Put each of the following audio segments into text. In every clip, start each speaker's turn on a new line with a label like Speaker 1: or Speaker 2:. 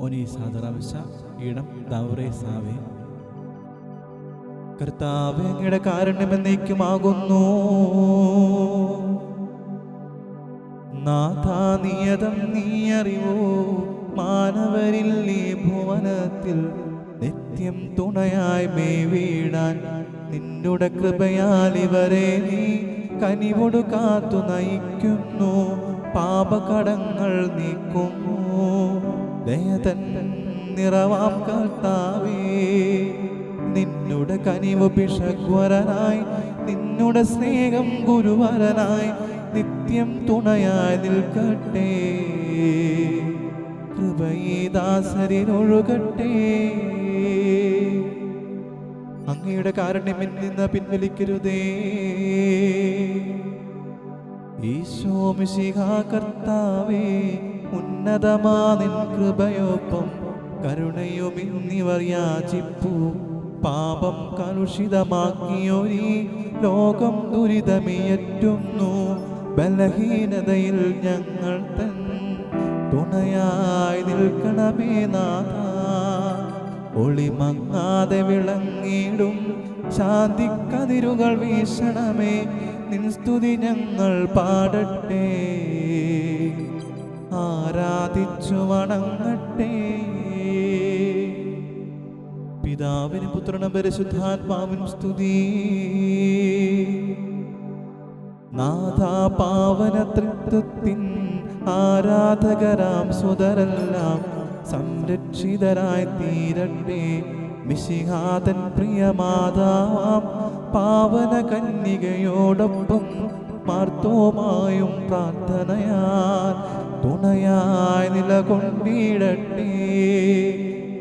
Speaker 1: ഒനീസാദറവശ ഇടം ദൗറേ സാവേ. കർത്താവ് അങ്ങയുടെ കാരുണ്യമെന്നേക്കുമാകുന്നു നാഥാനിയതം നീ അറിവോ? മാനവരിൽ നീ ഭുവനത്തിൽ നിത്യം തുണയായി മേ വീടാൻ നിന്നുടെ കൃപയാൽ ഇവരെ നീ കനിവൊടു കാത്തു നയിക്കുന്നു. പാപകടങ്ങൾ നീക്കുന്നു ദയതൻ നിറവാം കർത്താവേ നിന്നുടെ കനിവ് പിഷക്വരനായി നിന്നുടെ സ്നേഹം ഗുരുവരനായി നിത്യം തുണയായി നിൽക്കട്ടെ. കൃപയീദാസരിനൊഴുകട്ടെ അങ്ങയുടെ കാരുണ്യം നിന്ന് പിൻവലിക്കരുതേ. ഈശോ മിശിഹ കർത്താവേ ഉന്നതമാ നിൻ കൃപയൊപ്പം യാചിപ്പു. പാപം കലുഷിതമാക്കിയൊരീ ലോകം ദുരിതമിയറ്റുന്നു ബലഹീനതയിൽ ഞങ്ങൾ തൻ തുണയായി നിൽക്കണമേ നാഥ. ഒളിമങ്ങാതെ വിളങ്ങിടും ശാന്തിക്കതിരുകൾ വീശണമേ. നിൻ സ്തുതി ഞങ്ങൾ പാടട്ടെ. ആരാധിച്ചു വണങ്ങട്ടെ. പിതാവിന് പുത്രനും പരിശുദ്ധാത്മാവിനും സ്തുതി. നാഥ പാവന തൃത്വത്തിൻ ആരാധകരാം സുതരെല്ലാം സംരക്ഷിതരായി തീരട്ടെ. മിശിഹാതൻ പ്രിയമാതാവാം പാവന കന്യകയോടൊപ്പം മാർത്തോമായും പ്രാർത്ഥനയാൽ തുണയായി നിലകൊണ്ടിടട്ടെ.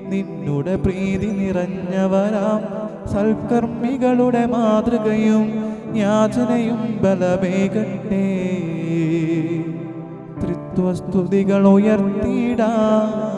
Speaker 1: നിന്നുടെ പ്രീതി നിറഞ്ഞവരാം സൽക്കർമ്മികളുടെ മാതൃകയും യാചനയും ബലമേകട്ടെ. തൃത്വസ്തുതികൾ ഉയർത്തിടാം